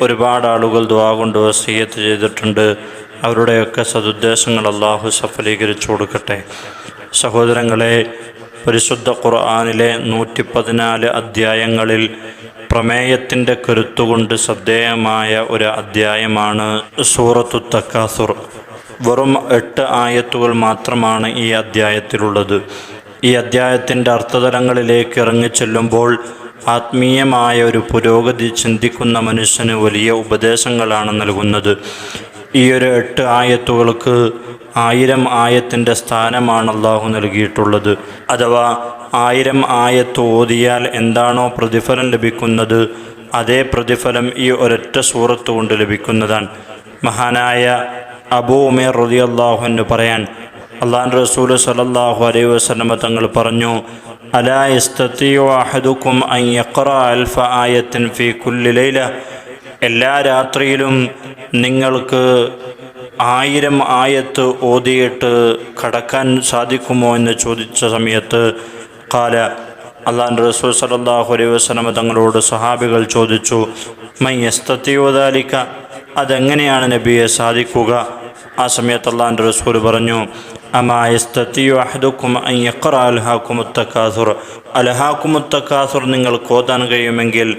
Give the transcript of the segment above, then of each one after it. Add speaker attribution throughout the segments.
Speaker 1: ഒരുപാട് ആളുകൾ ദ്വാ കൊണ്ട് വസീയത്ത് ചെയ്തിട്ടുണ്ട്. അവരുടെയൊക്കെ സതുദ്ദേശങ്ങൾ അള്ളാഹു സഫലീകരിച്ചു കൊടുക്കട്ടെ. സഹോദരങ്ങളെ പരിശുദ്ധ ഖുർആാനിലെ നൂറ്റി പതിനാല് അധ്യായങ്ങളിൽ പ്രമേയത്തിന്റെ കരുത്തുകൊണ്ട് ശ്രദ്ധേയമായ ഒരു അധ്യായമാണ് സൂറത്തു തക്കാസുർ. വെറും എട്ട് ആയത്തുകൾ മാത്രമാണ് ഈ അധ്യായത്തിലുള്ളത്. ഈ അധ്യായത്തിന്റെ അർത്ഥതലങ്ങളിലേക്ക് ഇറങ്ങിച്ചെല്ലുമ്പോൾ ആത്മീയമായ ഒരു പുരോഗതി ചിന്തിക്കുന്ന മനുഷ്യന് വലിയ ഉപദേശങ്ങളാണ് നൽകുന്നത്. ഈ ഒരു എട്ട് ആയത്തുകൾക്ക് ആയിരം ആയത്തിന്റെ സ്ഥാനമാണ് അള്ളാഹു നൽകിയിട്ടുള്ളത്. അഥവാ ആയിരം ആയത്ത് ഓതിയാൽ എന്താണോ പ്രതിഫലം ലഭിക്കുന്നത് അതേ പ്രതിഫലം ഈ ഒരൊറ്റ സൂറത്ത് കൊണ്ട് ലഭിക്കുന്നതാണ്. മഹാനായ അബൂ ഉമേർ റതി അള്ളാഹുവിന് പറയാൻ അള്ളാൻ റസൂൽ സലല്ലാഹു അലൈ വസ്ലമ തങ്ങൾ പറഞ്ഞു അലാ എല്ലാ രാത്രിയിലും നിങ്ങൾക്ക് ആയിരം ആയത്ത് ഓതിയിട്ട് കടക്കാൻ സാധിക്കുമോ എന്ന് ചോദിച്ച സമയത്ത് കാല അള്ളാൻ റസൂൽ സലല്ലാഹു അലൈ വസ്ലമ തങ്ങളോട് സഹാബികൾ ചോദിച്ചു മൈ എസ്തത്തിയോദാലിക്ക അതെങ്ങനെയാണ് നബിയെ സാധിക്കുക? ആ സമയത്ത് അള്ളാന്റെ റസൂൽ പറഞ്ഞു അമായസ്തത്തിയോ അഹദുക്കും അയ്യക്കറ അൽഹാക്കുമുത്തക്കാസുർ അൽഹാക്കുമുത്തക്കാസുർ നിങ്ങൾക്ക് ഓതാൻ കഴിയുമെങ്കിൽ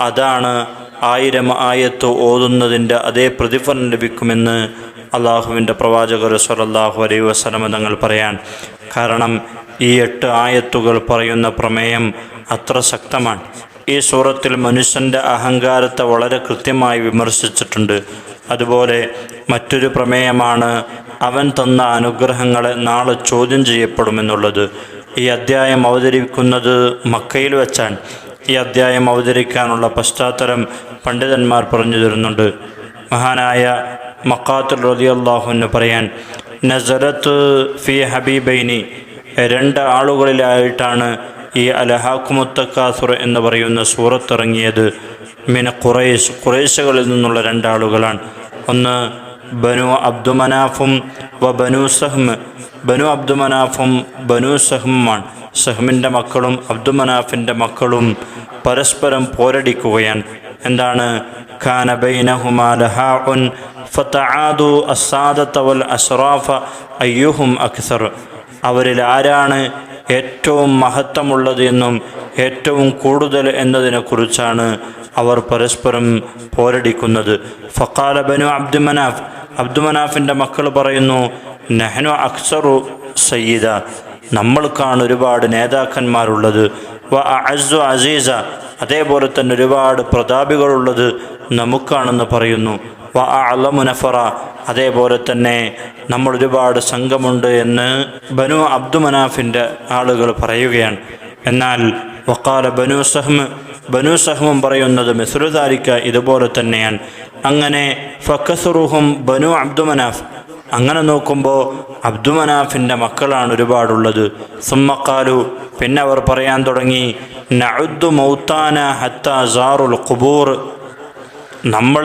Speaker 1: അതാണ് ആയിരം ആയത്ത് ഓതുന്നതിന്റെ അതേ പ്രതിഫലം ലഭിക്കുമെന്ന് അള്ളാഹുവിന്റെ പ്രവാചകർ സ്വലല്ലാഹു അലൈ വസ്ലമ തങ്ങൾ പറയാൻ. കാരണം ഈ എട്ട് ആയത്തുകൾ പറയുന്ന പ്രമേയം അത്ര ശക്തമാണ്. ഈ സൂറത്തിൽ മനുഷ്യന്റെ അഹങ്കാരത്തെ വളരെ കൃത്യമായി വിമർശിച്ചിട്ടുണ്ട്. അതുപോലെ മറ്റൊരു പ്രമേയമാണ് അവൻ തന്ന അനുഗ്രഹങ്ങളെ നാളെ ചോദ്യം ചെയ്യപ്പെടുമെന്നുള്ളത്. ഈ അദ്ധ്യായം അവതരിക്കുന്നത് മക്കയിൽ വെച്ചാണ്. ഈ അദ്ധ്യായം അവതരിക്കാനുള്ള പശ്ചാത്തലം പണ്ഡിതന്മാർ പറഞ്ഞു തരുന്നുണ്ട്. മഹാനായ മക്കാത്തുൽ റതി അള്ളാഹുവിന് പറയാൻ നസറത്ത് ഫി ഹബീബൈനി രണ്ട് ആളുകളിലായിട്ടാണ് ഈ അലഹാക്കുമുത്തക്കാസുർ എന്ന് പറയുന്ന സൂറത്തിറങ്ങിയത് മിന കുറേശ് കുറേശകളിൽ നിന്നുള്ള രണ്ടാളുകളാണ് ഒന്ന് ബനു അബ്ദുമനാഫും വ ബനു സഹ്മ. ബനു അബ്ദുമനാഫും ബനു സഹ്മുമാണ്. സഹ്മിന്റെ മക്കളും അബ്ദുമനാഫിന്റെ മക്കളും പരസ്പരം പോരടിക്കുകയാണ്. എന്താണ്? ലഹാഉൻ ഫതആദു അസാദത്ത വൽ അസ്റാഫ അയ്യുഹും അക്സർ. അവരിൽ ആരാണ് ഏറ്റവും മഹത്വമുള്ളത് എന്നും ഏറ്റവും കൂടുതൽ എന്നതിനെക്കുറിച്ചാണ് അവർ പരസ്പരം പോരടിക്കുന്നത്. ഫക്കാല ബനു അബ്ദുമനാഫ് അബ്ദുമനാഫിന്റെ മക്കൾ പറയുന്നു നെഹ്നു അക്സറു സയ്യിദ നമ്മൾക്കാണ് ഒരുപാട് നേതാക്കന്മാരുള്ളത് വ അസു അസീസ. അതേപോലെ തന്നെ ഒരുപാട് പ്രതാപികളുള്ളത് നമുക്കാണെന്ന് പറയുന്നു വ അലമുനഫറ അതേപോലെ തന്നെ നമ്മൾ ഒരുപാട് സംഘമുണ്ട് എന്ന് ബനു അബ്ദുമനാഫിന്റെ ആളുകൾ പറയുകയാണ്. എന്നാൽ വക്കാല ബനു സഹ്മ് ബനു സഹ്മും പറയുന്നത് മിസ്രുദാരിക്ക ഇതുപോലെ തന്നെയാണ്. അങ്ങനെ ഫക്കസുറുഹും ബനു അബ്ദുമനാഫ് അങ്ങനെ നോക്കുമ്പോൾ അബ്ദുമനാഫിന്റെ മക്കളാണ് ഒരുപാടുള്ളത്. സുമ്മക്കാലു പിന്നെ അവർ പറയാൻ തുടങ്ങി നഅുദ്ദു മൗത്താന ഹത്ത സാറുൽ ഖുബൂർ. നമ്മൾ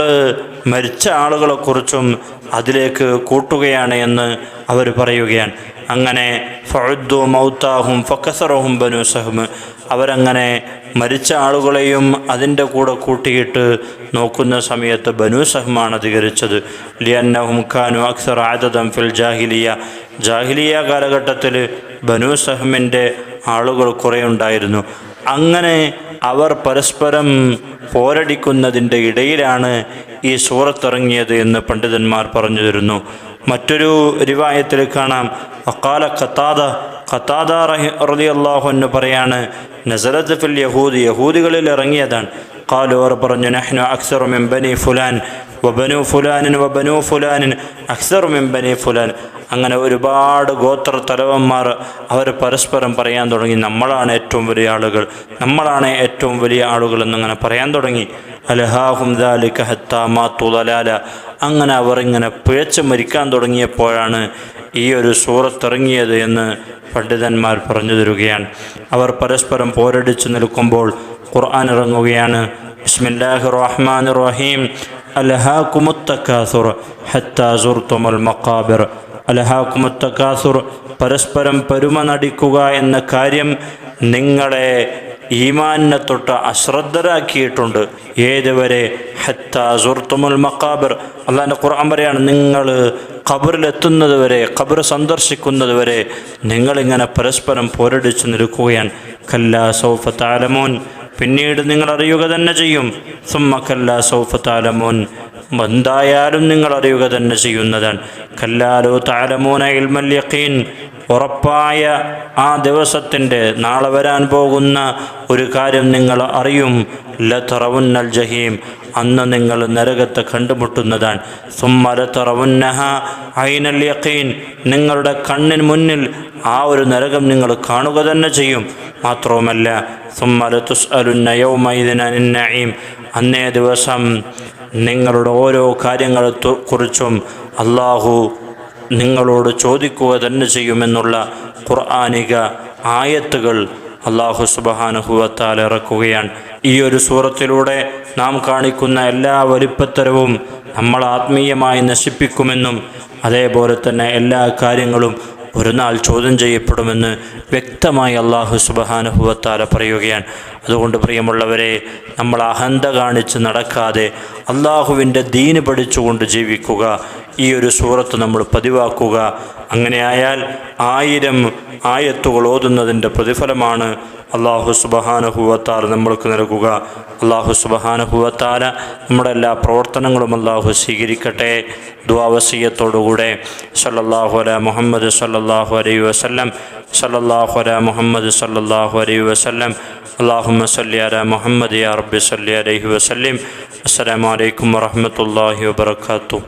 Speaker 1: മരിച്ച ആളുകളെക്കുറിച്ചും അതിലേക്ക് കൂട്ടുകയാണ് എന്ന് അവർ പറയുകയാണ്. അങ്ങനെ ഫഴുദ്ദു മൗത്താഹും ഫക്കസറഹും ബനു സഹ്മ്. അവരങ്ങനെ മരിച്ച ആളുകളെയും അതിന്റെ കൂടെ കൂട്ടിയിട്ട് നോക്കുന്ന സമയത്ത് ബനു സഹ്മാണ് അധികരിച്ചത്. ലിയന്നഹും ഖാനു അക്സർ ആദതം ഫിൽ ജാഹിലിയ. ജാഹിലിയ കാലഘട്ടത്തിൽ ബനു സഹ്മിന്റെ ആളുകൾ കുറേ ഉണ്ടായിരുന്നു. അങ്ങനെ അവർ പരസ്പരം പോരടിക്കുന്നതിന്റെ ഇടയിലാണ് ഈ സൂറത്തിറങ്ങിയത് എന്ന് പണ്ഡിതന്മാർ പറഞ്ഞു തരുന്നു. മറ്റൊരു റിവായത്തിൽ കാണാം. വക്കാല ഖത്താദ ഖത്താദ റഹി അള്ളാഹു പറയാണ് നസറത്ത് ഫിൽ യഹൂദ് യഹൂദികളിൽ ഇറങ്ങിയതാണ്. കാലു അവർ പറഞ്ഞു നഹ്നു അക്സറു മിൻ ബനി ഫുലാൻ. വബനു ഫുലാനിൻ വബനു ഫുലാനിൻ. അക്സറുമിൻ ബനി ഫുലാൻ. അങ്ങനെ ഒരുപാട് ഗോത്ര തലവന്മാർ അവർ പരസ്പരം പറയാൻ തുടങ്ങി. നമ്മളാണ് ഏറ്റവും വലിയ ആളുകൾ. നമ്മളാണ് ഏറ്റവും വലിയ ആളുകൾ എന്നങ്ങനെ പറയാൻ തുടങ്ങി. അലഹാഹും ദാലിക ഹത്താമാത്തു ദലാല അങ്ങനെ അവർ ഇങ്ങനെ പിഴച്ച് മരിക്കാൻ തുടങ്ങിയപ്പോഴാണ് ഈ ഒരു സൂറത്തിറങ്ങിയത് എന്ന് പണ്ഡിതന്മാർ പറഞ്ഞു തരികയാണ്. അവർ പരസ്പരം പോരടിച്ചു നിൽക്കുമ്പോൾ ഖുർആൻ ഇറങ്ങുകയാണ്. ബിസ്മില്ലാഹി റഹ്മാൻ റഹീം. അലഹാക്കുമുത്തക്കാസുർ ഹത്താ സുർത്തുമൽ മക്കാബിർ അലഹാക്കുമുത്തക്കാസുർ പരസ്പരം പരുമ നടിക്കുക എന്ന കാര്യം നിങ്ങളെ ഈമാനിനെ തൊട്ട് അശ്രദ്ധരാക്കിയിട്ടുണ്ട്. ഏതുവരെ ഹത്ത സുർത്തുമുൽ മക്കാബിർ അള്ളാഹിന്റെ ഖുർആൻ പറയാണ് നിങ്ങൾ ഖബറിലെത്തുന്നത് വരെ ഖബർ സന്ദർശിക്കുന്നത് വരെ നിങ്ങളിങ്ങനെ പരസ്പരം പോരടിച്ചു നിൽക്കുകയാണ്. കല്ല സൗഫ താലമോൻ പിന്നീട് നിങ്ങൾ അറിയുക തന്നെ ചെയ്യും. സുമ്മക്കല്ല സൗഫ താലമോൻ എന്തായാലും നിങ്ങൾ അറിയുക തന്നെ ചെയ്യുന്നതാണ് കല്ലാലോ താലമോന ഇൽമൽ യഖീൻ. ഉറപ്പായ ആ ദിവസത്തിന്റെ നാളെ വരാൻ പോകുന്ന ഒരു കാര്യം നിങ്ങൾ അറിയും. ലത്തറവുന്നൽ ജഹീം. അന്ന് നിങ്ങൾ നരകത്തെ കണ്ടുമുട്ടുന്നതാണ്. സുമ്മലത്തറവുന്നഹ ഐനൽ യഖീൻ. നിങ്ങളുടെ കണ്ണിന് മുന്നിൽ ആ ഒരു നരകം നിങ്ങൾ കാണുക തന്നെ ചെയ്യും. മാത്രവുമല്ല സുമ്മലത്തുസ് അലുന്ന അന്നേ ദിവസം നിങ്ങളുടെ ഓരോ കാര്യങ്ങളെ കുറിച്ചും അള്ളാഹു നിങ്ങളോട് ചോദിക്കുക തന്നെ ചെയ്യുമെന്നുള്ള ഖുർആാനിക ആയത്തുകൾ അള്ളാഹു സുബഹാനുഹുവത്താൽ ഇറക്കുകയാണ്. ഈ ഒരു സൂറത്തിലൂടെ നാം കാണിക്കുന്ന എല്ലാ വലിപ്പത്തരവും നമ്മൾ ആത്മീയമായി നശിപ്പിക്കുമെന്നും അതേപോലെ തന്നെ എല്ലാ കാര്യങ്ങളും ഒരു നാൾ ചോദ്യം ചെയ്യപ്പെടുമെന്ന് വ്യക്തമായി അള്ളാഹു സുബഹാനുഭവത്താല പറയുകയാണ്. അതുകൊണ്ട് പ്രിയമുള്ളവരെ നമ്മൾ അഹന്ത കാണിച്ച് നടക്കാതെ അള്ളാഹുവിന്റെ ദീന് പഠിച്ചുകൊണ്ട് ജീവിക്കുക ഈ ഒരു സൂറത്ത് നമ്മൾ പതിവാക്കുക അങ്ങനെയായാൽ ആയിരം ആയത്തുകൾ ഓതുന്നതിൻ്റെ പ്രതിഫലമാണ് അള്ളാഹു സുബഹാനുഭവത്താൽ നമ്മൾക്ക് നൽകുക അള്ളാഹു സുബഹാനുഭവത്താല നമ്മുടെ എല്ലാ പ്രവർത്തനങ്ങളും അള്ളാഹു സ്വീകരിക്കട്ടെ ദ്വാവസീയത്തോടുകൂടെ സല്ലല്ലാഹു അല മുഹമ്മദ് സല്ലല്ലാഹു അലൈഹി വസല്ലം സല്ലല്ലാഹു അല മുഹമ്മദ് സല്ലല്ലാഹു അലൈഹി വസല്ലം اللهم صل على محمد يا رب صل عليه وسلم السلام عليكم ورحمة الله وبركاته